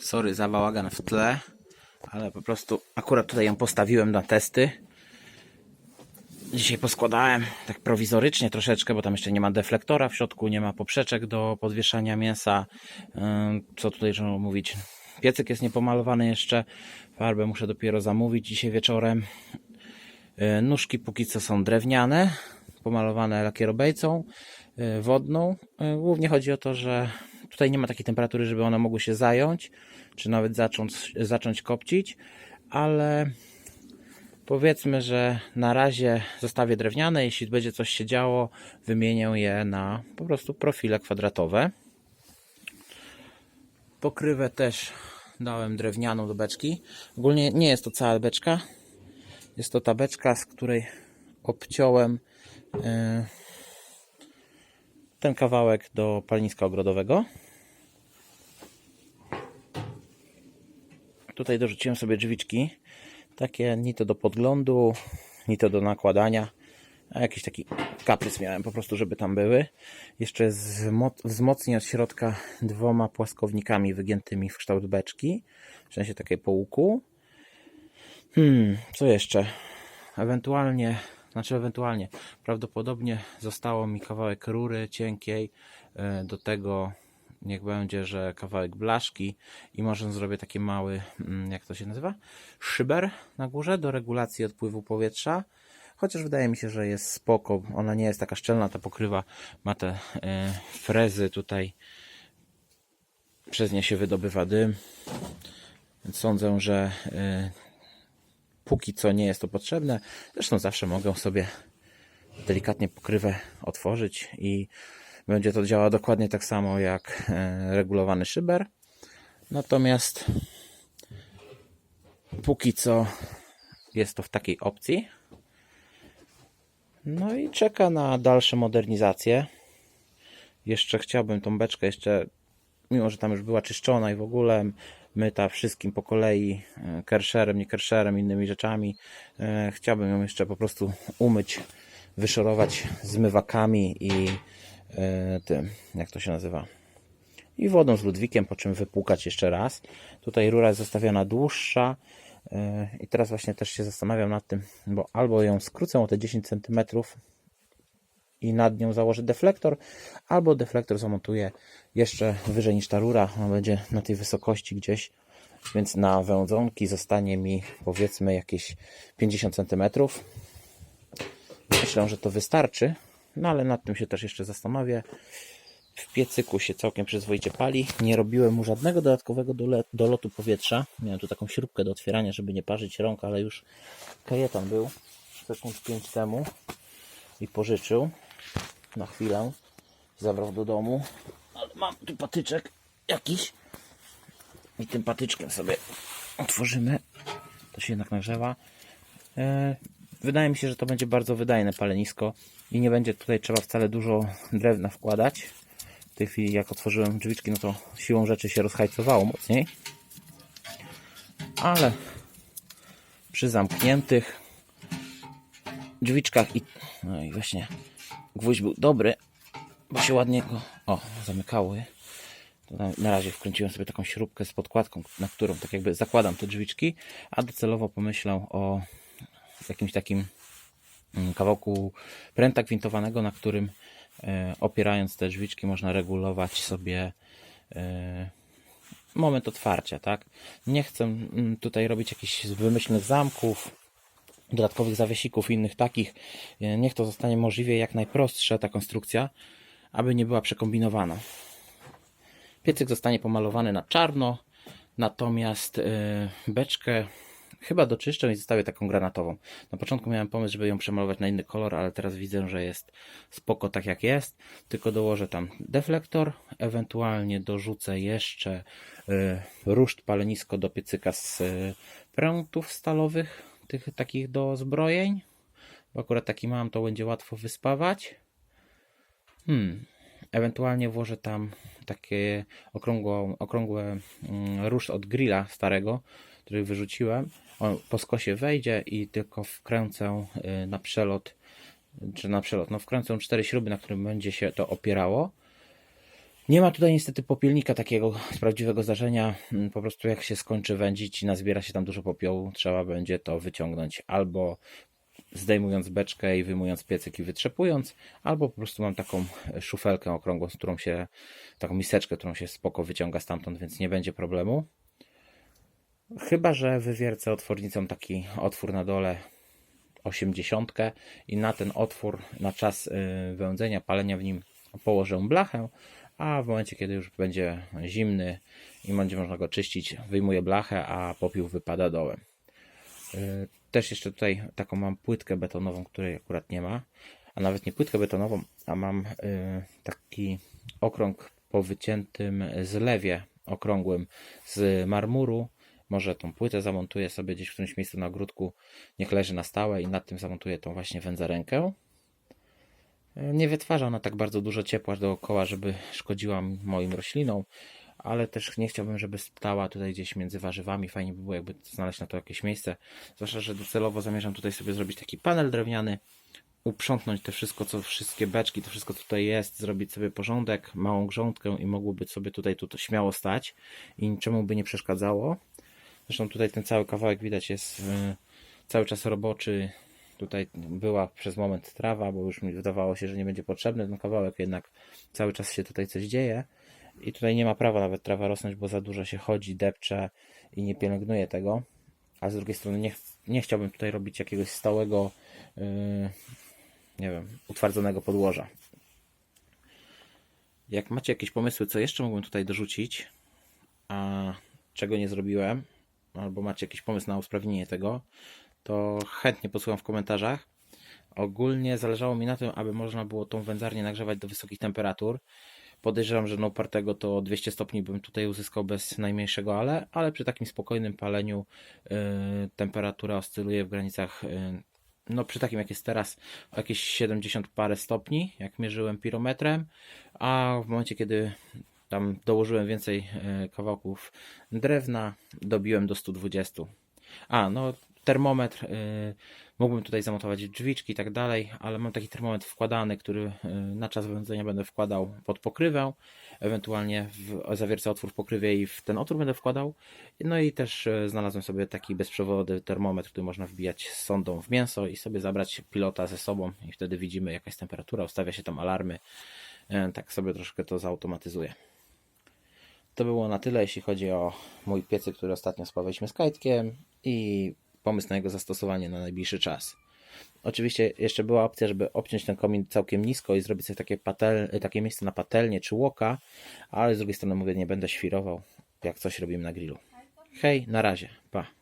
Sorry za bałagan w tle, ale po prostu akurat tutaj ją postawiłem na testy. Dzisiaj poskładałem tak prowizorycznie troszeczkę, bo tam jeszcze nie ma deflektora w środku, nie ma poprzeczek do podwieszania mięsa. Co tutaj trzeba mówić? Piecyk jest niepomalowany jeszcze, farbę muszę dopiero zamówić dzisiaj wieczorem. Yy, Nóżki póki co są drewniane, pomalowane lakierobejcą yy, wodną. Yy, Głównie chodzi o to, że tutaj nie ma takiej temperatury, żeby one mogły się zająć, czy nawet zacząć, zacząć kopcić, ale powiedzmy, że na razie zostawię drewniane. Jeśli będzie coś się działo, wymienię je na po prostu profile kwadratowe. Pokrywę też dałem drewnianą do beczki. Ogólnie nie jest to cała beczka. Jest to ta beczka, z której obciąłem e, ten kawałek do paleniska ogrodowego. Tutaj dorzuciłem sobie drzwiczki. Takie ni to do podglądu, ni to do nakładania. A jakiś taki kaprys miałem po prostu, żeby tam były. Jeszcze zmo- wzmocnię od środka dwoma płaskownikami wygiętymi w kształt beczki. W sensie takiej po łuku. Hmm, co jeszcze? Ewentualnie, znaczy ewentualnie, prawdopodobnie zostało mi kawałek rury cienkiej, e, do tego niech będzie, że kawałek blaszki i może zrobię taki mały, mm, jak to się nazywa? Szyber na górze do regulacji odpływu powietrza. Chociaż wydaje mi się, że jest spoko. Ona nie jest taka szczelna, ta pokrywa ma te e, frezy tutaj. Przez nie się wydobywa dym. Sądzę, że e, póki co nie jest to potrzebne. Zresztą zawsze mogę sobie delikatnie pokrywę otworzyć i będzie to działało dokładnie tak samo jak e, regulowany szyber. Natomiast póki co jest to w takiej opcji. No i czeka na dalsze modernizacje. Jeszcze chciałbym tą beczkę jeszcze, mimo że tam już była czyszczona i w ogóle myta wszystkim po kolei, e, kerszerem, nie kerszerem, innymi rzeczami. e, Chciałbym ją jeszcze po prostu umyć, wyszorować zmywakami i e, tym, jak to się nazywa, i wodą z Ludwikiem, po czym wypłukać jeszcze raz. Tutaj rura jest zostawiona dłuższa i teraz właśnie też się zastanawiam nad tym, bo albo ją skrócę o te 10 cm i nad nią założę deflektor, albo deflektor zamontuję jeszcze wyżej niż ta rura, będzie na tej wysokości gdzieś, więc na wędzonki zostanie mi powiedzmy jakieś 50 cm. Myślę, że to wystarczy, no ale nad tym się też jeszcze zastanowię. W piecyku się całkiem przyzwoicie pali. Nie robiłem mu żadnego dodatkowego dolotu powietrza. Miałem tu taką śrubkę do otwierania, żeby nie parzyć rąk, ale już kajetan był sekund 5 temu i pożyczył na chwilę. Zabrał do domu. Ale mam tu patyczek jakiś i tym patyczkiem sobie otworzymy. To się jednak nagrzewa. E, Wydaje mi się, że to będzie bardzo wydajne palenisko i nie będzie tutaj trzeba wcale dużo drewna wkładać. W tej chwili jak otworzyłem drzwiczki, no to siłą rzeczy się rozhajcowało mocniej. Ale przy zamkniętych drzwiczkach i no i właśnie gwóźdź był dobry, bo się ładnie go o, zamykały. Na, razie wkręciłem sobie taką śrubkę z podkładką, na którą tak jakby zakładam te drzwiczki, a docelowo pomyślę o jakimś takim mm, kawałku pręta gwintowanego, na którym e, opierając te drzwiczki można regulować sobie e, moment otwarcia, tak? Nie chcę mm, tutaj robić jakichś wymyślnych zamków, dodatkowych zawiesików i innych takich. E, Niech to zostanie możliwie jak najprostsza ta konstrukcja, aby nie była przekombinowana. Piecyk zostanie pomalowany na czarno, natomiast e, beczkę chyba doczyszczę i zostawię taką granatową. Na początku miałem pomysł, żeby ją przemalować na inny kolor, ale teraz widzę, że jest spoko tak jak jest. Tylko dołożę tam deflektor, ewentualnie dorzucę jeszcze e, ruszt palenisko do piecyka z prętów stalowych, tych takich do zbrojeń. Bo akurat taki mam, to będzie łatwo wyspawać. Hmm. Ewentualnie włożę tam takie okrągłą, okrągłe mm, róż od grilla starego, który wyrzuciłem. On po skosie wejdzie i tylko wkręcę y, na przelot, czy na przelot, no wkręcę cztery śruby, na którym będzie się to opierało. Nie ma tutaj niestety popielnika takiego z prawdziwego zdarzenia. Mm, Po prostu jak się skończy wędzić i nazbiera się tam dużo popiołu, trzeba będzie to wyciągnąć albo zdejmując beczkę i wyjmując piecyk i wytrzepując, albo po prostu mam taką szufelkę okrągłą, z którą się, taką miseczkę, którą się spoko wyciąga stamtąd, więc nie będzie problemu. Chyba, że wywiercę otwornicą taki otwór na dole 80 i na ten otwór na czas y, wędzenia, palenia w nim położę blachę, a w momencie, kiedy już będzie zimny i będzie można go czyścić, wyjmuję blachę, a popiół wypada dołem. Y, Też jeszcze tutaj taką mam płytkę betonową, której akurat nie ma, a nawet nie płytkę betonową, a mam y, taki okrąg po wyciętym zlewie okrągłym z marmuru. Może tą płytę zamontuję sobie gdzieś w którymś miejscu na ogródku, niech leży na stałe i nad tym zamontuję tą właśnie wędzarenkę. Nie wytwarza ona tak bardzo dużo ciepła dookoła, żeby szkodziła moim roślinom, ale też nie chciałbym, żeby stała tutaj gdzieś między warzywami. Fajnie by było, jakby znaleźć na to jakieś miejsce. Zwłaszcza, że docelowo zamierzam tutaj sobie zrobić taki panel drewniany, uprzątnąć te wszystko, co wszystkie beczki, to wszystko co tutaj jest, zrobić sobie porządek, małą grządkę i mogłoby sobie tutaj tu śmiało stać i niczemu by nie przeszkadzało. Zresztą tutaj ten cały kawałek widać jest y, cały czas roboczy. Tutaj była przez moment trawa, bo już mi wydawało się, że nie będzie potrzebny ten kawałek, jednak cały czas się tutaj coś dzieje. I tutaj nie ma prawa nawet trawa rosnąć, bo za dużo się chodzi, depcze i nie pielęgnuje tego. A z drugiej strony nie, nie chciałbym tutaj robić jakiegoś stałego, yy, nie wiem, utwardzonego podłoża. Jak macie jakieś pomysły, co jeszcze mógłbym tutaj dorzucić, a czego nie zrobiłem, albo macie jakiś pomysł na usprawnienie tego, to chętnie posłucham w komentarzach. Ogólnie zależało mi na tym, aby można było tą wędzarnię nagrzewać do wysokich temperatur. Podejrzewam, że na upartego to 200 stopni bym tutaj uzyskał bez najmniejszego ale, ale przy takim spokojnym paleniu yy, temperatura oscyluje w granicach, yy, no przy takim jak jest teraz, jakieś 70 parę stopni, jak mierzyłem pirometrem, a w momencie kiedy tam dołożyłem więcej yy, kawałków drewna, dobiłem do 120. A, no termometr, yy, mógłbym tutaj zamontować drzwiczki i tak dalej, ale mam taki termometr wkładany, który yy, na czas wędzenia będę wkładał pod pokrywę, ewentualnie w otwór w pokrywie i w ten otwór będę wkładał. No i też yy, znalazłem sobie taki bezprzewodowy termometr, który można wbijać z sondą w mięso i sobie zabrać pilota ze sobą i wtedy widzimy jaka jest temperatura, ustawia się tam alarmy. Tak sobie troszkę to zautomatyzuję. To było na tyle, jeśli chodzi o mój piecyk, który ostatnio spawaliśmy z kajtkiem i pomysł na jego zastosowanie na najbliższy czas. Oczywiście jeszcze była opcja, żeby obciąć ten komin całkiem nisko i zrobić sobie takie, patel, takie miejsce na patelnię czy łoka, ale z drugiej strony mówię, nie będę świrował, jak coś robimy na grillu. Hej, na razie, pa.